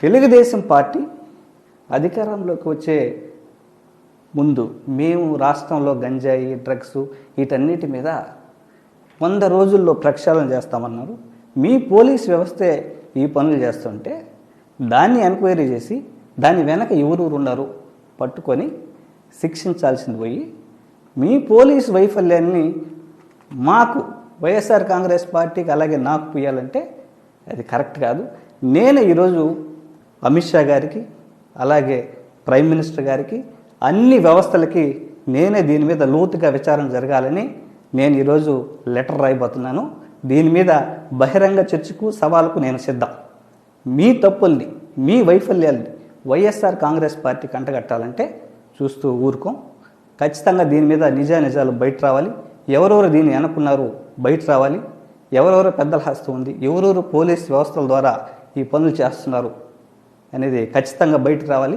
Telugu Desam party అధికారంలోకి వచ్చే ముందు మేము రాష్ట్రంలో గంజాయి డ్రగ్స్ వీటన్నిటి మీద వంద రోజుల్లో ప్రక్షాళన చేస్తామన్నారు. మీ పోలీస్ వ్యవస్థే ఈ పనులు చేస్తుంటే దాన్ని ఎంక్వైరీ చేసి దాని వెనక ఎవరు ఉన్నారు పట్టుకొని శిక్షించాల్సింది పోయి మీ పోలీస్ వైఫల్యాన్ని మాకు వైఎస్ఆర్ కాంగ్రెస్ పార్టీకి అలాగే నాకు పుయ్యాలంటే అది కరెక్ట్ కాదు. నేను ఈరోజు అమిత్ షా గారికి అలాగే ప్రైమ్ మినిస్టర్ గారికి అన్ని వ్యవస్థలకి నేనే దీని మీద లోతుగా విచారణ జరగాలని నేను ఈరోజు లెటర్ రాయబోతున్నాను. దీని మీద బహిరంగ చర్చకు సవాలుకు నేను సిద్ధం. మీ తప్పుల్ని మీ వైఫల్యాల్ని వైఎస్ఆర్ కాంగ్రెస్ పార్టీ కంటగట్టాలంటే చూస్తూ ఊరుకోం. ఖచ్చితంగా దీని మీద నిజా నిజాలు బయట రావాలి. ఎవరెవరు దీన్ని అనుకున్నారు బయట రావాలి. ఎవరెవరు పెద్దల హస్తం ఉంది ఎవరెవరు పోలీస్ వ్యవస్థల ద్వారా ఈ పనులు చేస్తున్నారు అనేది ఖచ్చితంగా బయటకు రావాలి.